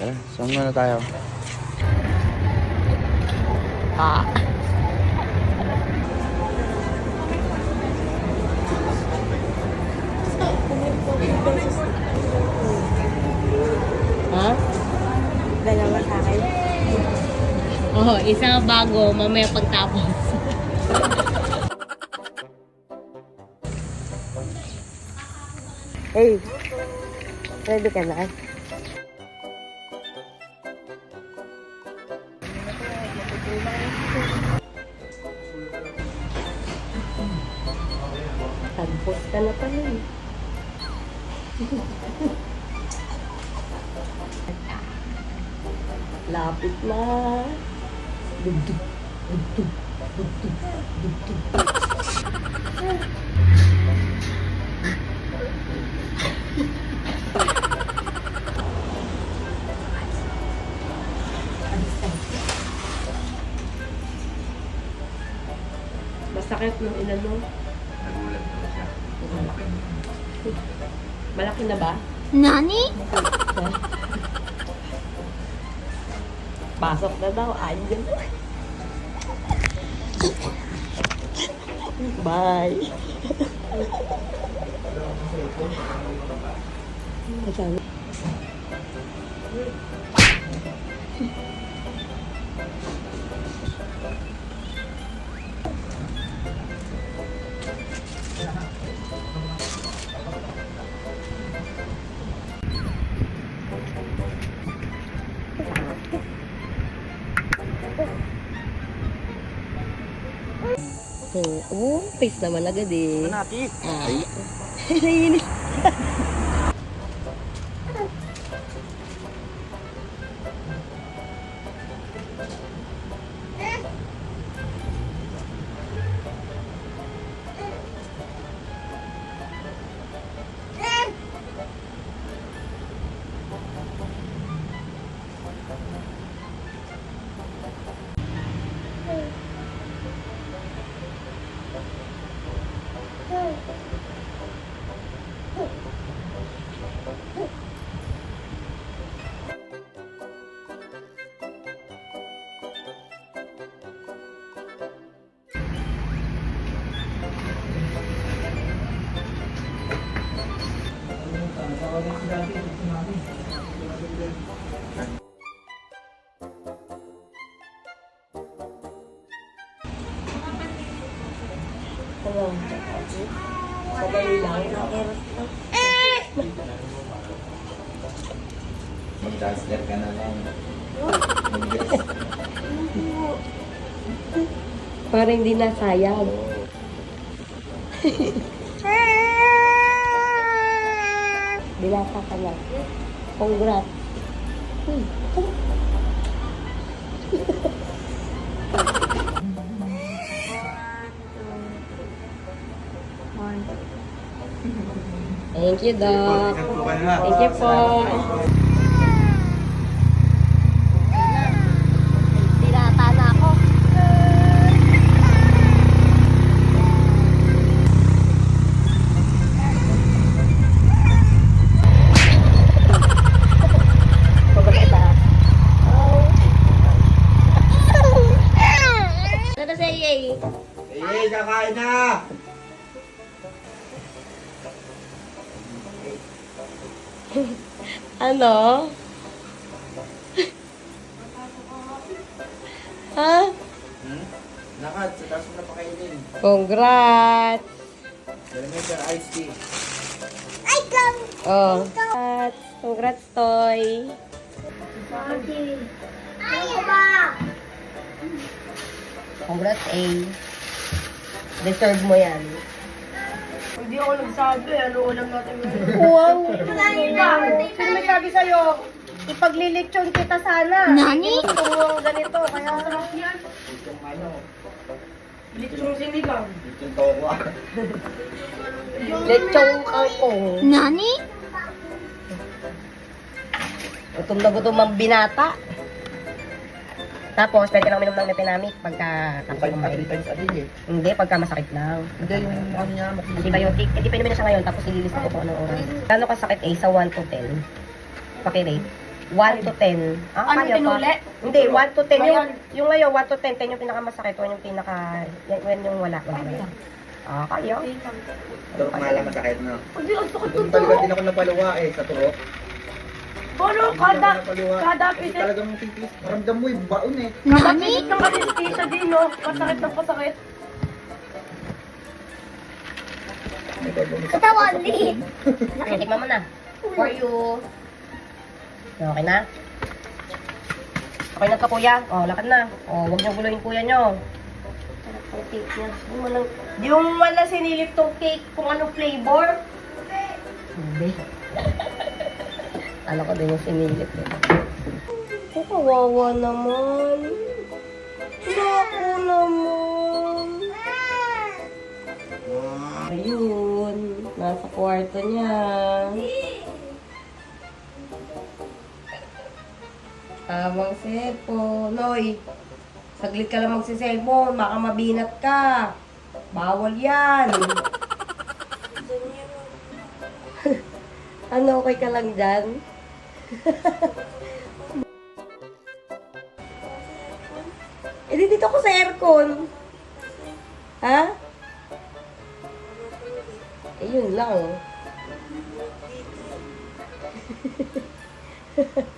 Tara, saan muna tayo? Ah. Ha? Dalawa sa akin. Oo, isang bago, mamaya pagtapos. ready ka na? Tampos ka na pala eh. Lapit na. Dugdug, dugdug, dugdug, dugdug. Masakit ng ilan mo? Nagulat siya. Malaki na ba? Nani? Pasok na daw. Na. Bye. Sabi. Oh, face naman agad eh. natin? Ah. Naiinis. Hello. Nakiras na. Mag-transfer ka na lang. Mag-guess. Para hindi nasayang. Dilata ka na. Congrats. Hmm. Thank you, Doc. Thank you po. Iya Eh, kakain na! Ano? ha? Hmm? Nakat, sa taas mo na pakainin. Congrats! Dala mo yung iced tea. Oh. Congrats! Congrats, Toy! Congrats, A. Deserve mo yan. Hindi ako nagsabi, ano ulam natin ngayon? Wow! Sino may sabi sa'yo? Ipaglilitsyon kita sana. Nani? Ang ganito, kaya sarap yan. Ano, Litsyon sinigang. tokwa. Lechong kangkong. Nani? Gutom na gutom ang binata. Tapos, pwede ka lang uminom ng Nepinamic pagka Five kumain. three times a day eh. Hindi, pagka masakit lang. Hindi yung ano niya. Antibiotic. Hindi pa inumin na siya ngayon, tapos ililista ko kung anong oras. Gano'n kasakit eh, sa 1 to 10? Pakirate. 1 to 10. Ah, Ano kaya pa. pinuli? Hindi, 1 to 10. Yung, Ngayon. yung ngayon, 1 to 10, 10 yung pinakamasakit, 1 yung pinaka, yan, yan yung wala. wala. Ah, kaya. Turok nga lang masakit na. Hindi, ang sakit Doon ng talaga turok. din ako napaluwa eh, sa turok. Doon kada, kada pisit, talagang titis. Ramdam mo yung baon eh. kada pisit ng anesthesia din, no? Pasakit ng pasakit. Ito, bumisa. Katawan din. Okay, tikman mo na. For you. Okay na? Okay na to, kuya. Oh, lakad na. Oh, huwag niyo guluhin kuya niyo. Sarap ng cake niya. Mo wala sinilip tong cake kung anong flavor. Hindi. Alam ko din yung sinilip eh. Oh, kawawa naman. Naku naman. Ayun. Nasa kwarto niya. Habang cellphone. Noy, saglit ka lang magsi-cellphone. Baka mabinat ka. Bawal yan. ano, okay ka lang dyan? Eh, di dito ko sa aircon. Ha? Eh, yun lang.